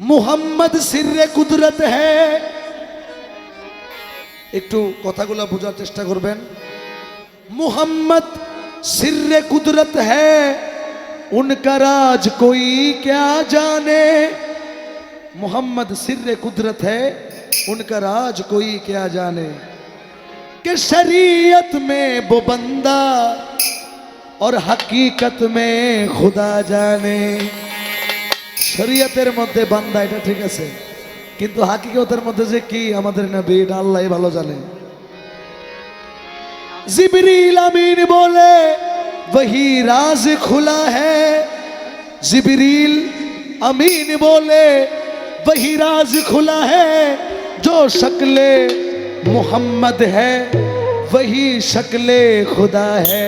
মুহাম্মদ সিররে কুদরত হ্যায় একটু কথাগুলো বোঝার চেষ্টা করবেন मुहम्मद सिर कुदरत है उनका राज कोई क्या जाने मोहम्मद सिर कुदरत है उनका राज कोई क्या जाने कि शरीयत में वो बंदा और हकीकत में खुदा जाने শরীয়তের মধ্যে বান্দা এটা ঠিক আছে কিন্তু হাকিকতের মধ্যে যে কি আমাদের নবী এটা আল্লাহ ভালো জানে जिबरील अमीन बोले वही राज खुला है जिबरील अमीन बोले वही राज खुला है जो शक्ल मोहम्मद है वही शक्ल खुदा है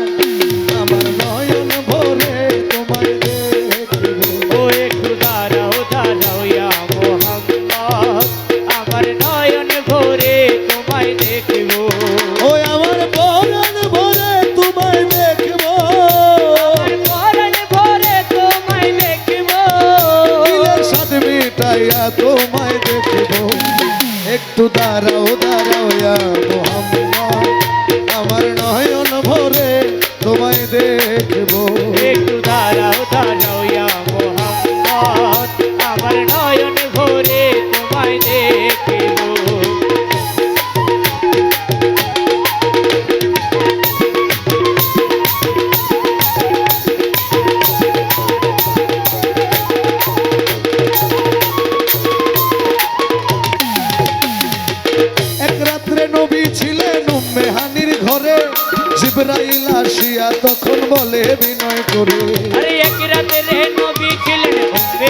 করে। আরে এক রাতে রে নবী ছিলেন উম্মে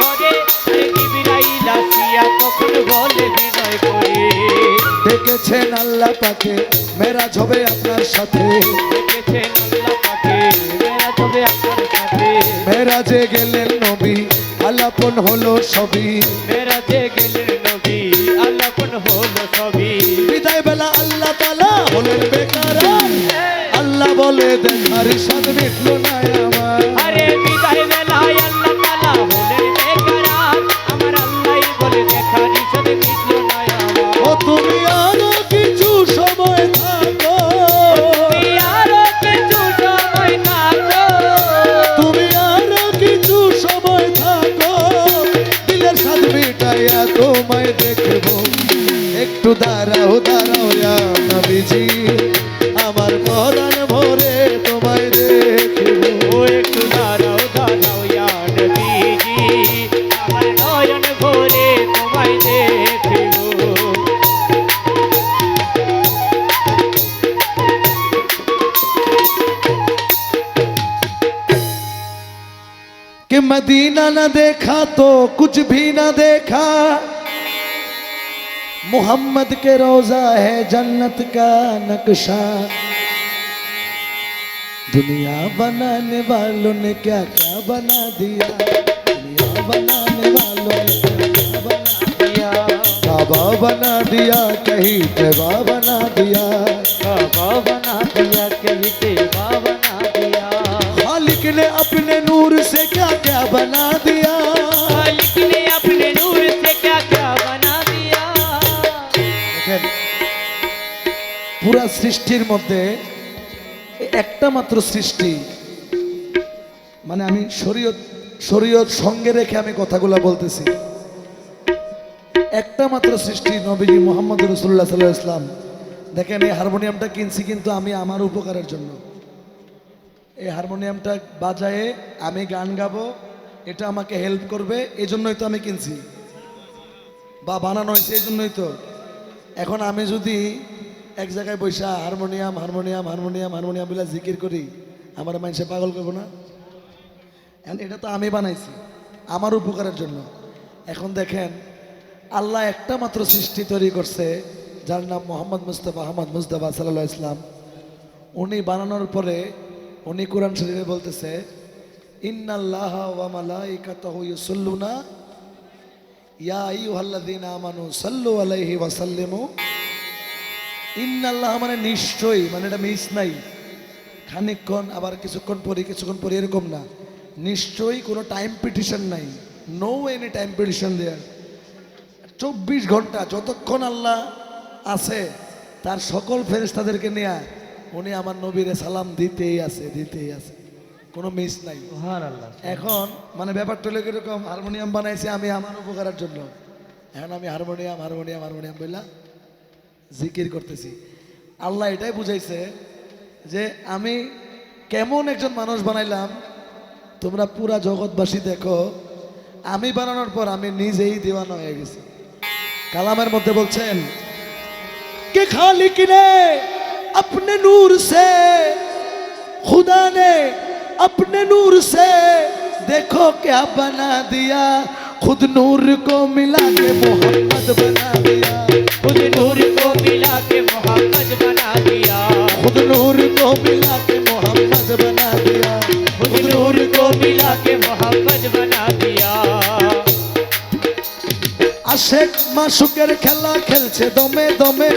ঘরে। আরে জিবরাইল আসিয়া তখন বলে বিনয় করে। দেখেছেন আল্লাহ পাকে মেরাজ হবে আপনার সাথে। দেখেছেন আল্লাহ পাকে মেরা তবে আপনার সাথে। মেরাজে গেলেন নবী আলাপন হলো সবই। মেরাতে গেলেন বলে দেখার স্বাদ মিটলো না আমার। আরে বিদায় বেলায় আল্লাহ তাআলা হলেন বেকার। আমার আল্লাহই বলে দেখা নিষেধ মিটলো না আমার। ও তুমি আরও কিছু সময় থাকো। তুমি আরও কিছু সময় থাকো। তুমি আরও কিছু সময় থাকো। দিলের স্বাদ মিটাইয়া তোমায় দেখব। একটু দাঁড়াও मदीना न देखा तो कुछ भी न देखा। मोहम्मद के रोजा है जन्नत का नक्शा। दुनिया बनाने वालों ने क्या क्या बना दिया? दुनिया बनाने वालों ने क्या क्या बना दिया? काबा बना दिया कहीं तैबा बना दिया। बाबा बना दिया कहीं तेवा बना दिया। खालिक ने अपने नूर সৃষ্টির মধ্যে একটা মাত্র সৃষ্টি। মানে আমি শরীয়ত শরীয়ত সঙ্গে রেখে আমি কথাগুলো বলতেছি। একটা মাত্র সৃষ্টি নবীজি মোহাম্মদ রসুল্লাহ সাল্লাহ ইসলাম দেখেন, এই হারমোনিয়ামটা কিনছি কিন্তু আমি আমার উপকারের জন্য। এই হারমোনিয়ামটা বাজায়ে আমি গান গাবো, এটা আমাকে হেল্প করবে এই জন্যই তো আমি কিনছি। বা বানানো হয়েছে এই জন্যই তো। এখন আমি যদি এক জায়গায় বৈশা, হারমোনিয়াম হারমোনিয়াম হারমোনিয়াম হারমোনিয়াম বলে জিকির করি, আমার মানুষে পাগল করব না। এটা তো আমি বানাইছি, আমার উপকারের জন্য। এখন দেখেন, আল্লাহ একটা মাত্র সৃষ্টি তৈরি করছে, যার নাম মোহাম্মদ মুস্তফা, আহমদ মুস্তফা সাল্লাহ ইসলাম উনি বানানোর পরে, উনি কোরআন শরীফে বলতেছে, ইন্নাল্লাহ ইয়া আইয়ুহাল্লাযীনা আমানু সাল্লু আলাইহি ওয়া সাল্লিমু ইন্নাল্লাহ মানে নিশ্চয়ই মানে এটা মিস নাই। খানিকক্ষণ আবার কিছুক্ষণ পরে কিছুক্ষণ পরে এরকম না। নিশ্চয়ই কোনো টাইম পিটিশন নাই। No any time petition there চব্বিশ ঘণ্টা যতক্ষণ আল্লাহ আছে তার সকল ফেরেশতাদেরকে নেয়া উনি আমার নবীরে সালাম দিতেই আছে দিতেই আছে। কোনো মিস নাই। এখন মানে ব্যাপারটা হলো কীরকম হারমোনিয়াম বানাইছি আমি আমার উপকারের জন্য। এখন আমি হারমোনিয়াম হারমোনিয়াম হারমোনিয়াম বললা জিকির করতেছি আল্লাহ এটাই বুঝাইছে যে আমি কেমন একজন মানুষ বানাইলাম তোমরা পুরা জগৎবাসী দেখো আমি বানানোর পর আমি নিজেই দিওয়ানা হয়ে গেছি কালামের মধ্যে বলছেন কে খালিক ने अपने नूर से खुदा ने अपने नूर से देखो क्या बना दिया खुद नूर को मिला के मोहम्मद बना दिया खुद नूर खुद नूर को मिला के मोहम्मद बना दिया खुद नूर को मिला के मोहम्मद बना दिया আশেক মাসুকের খেলা খেলছে দমে দমে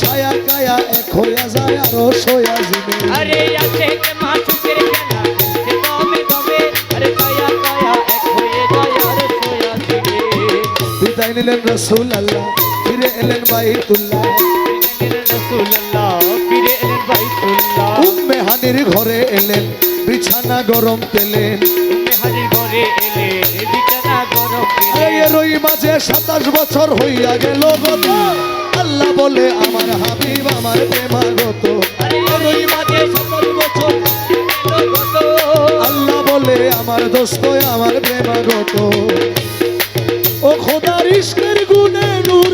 ছায়া কায়া এক হইয়া যায় আরো সয়া জিমে আরে আছে কে মাসুকের খেলা খেলছে দমে দমে আরে কায়া কায়া এক হয়ে যায় আর সোয়া দিবে বিদায় নিলেন রসুল আল্লাহ ফিরে এলেন বাইতুল্লাহ রাসূলুল্লাহ ফিরে এলেন বাইতুল্লাহ হানির ঘরে এলেন বিছানা গরম পেলেন। হাজির ঘরে বিছানা গরম মাঝে সাতাশ বছর হইয়া গেল গত আল্লাহ বলে আমার হাবিব আমার প্রেমাগত। আরে মাঝে সাতাশ বছর আল্লাহ বলে আমার দোস্ত আমার প্রেমাগত। ও খোদার ইস্কের গুণে নূর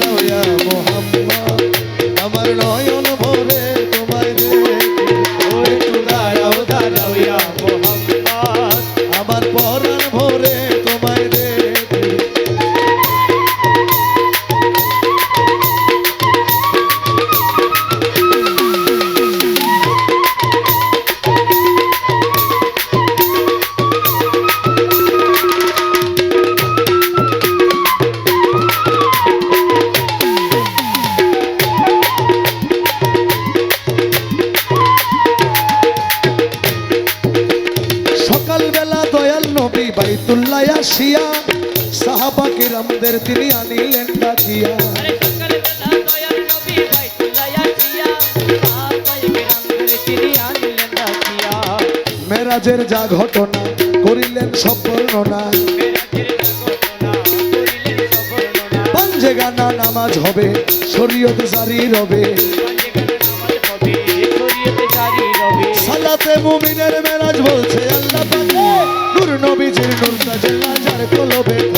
বাইতুল্লাহ আসিয়া সাহাবা কিরামদের তিনি আনিলেন ডাকিয়া। মেরাজের যা ঘটনা করিলেন সব বর্ণনা পাঞ্জে গানা নামাজ হবে শরীয়ত জারি রবে। সালাতে মুমিনের মেরাজ বলছে নবীজির নূর জেলা যার কলবে।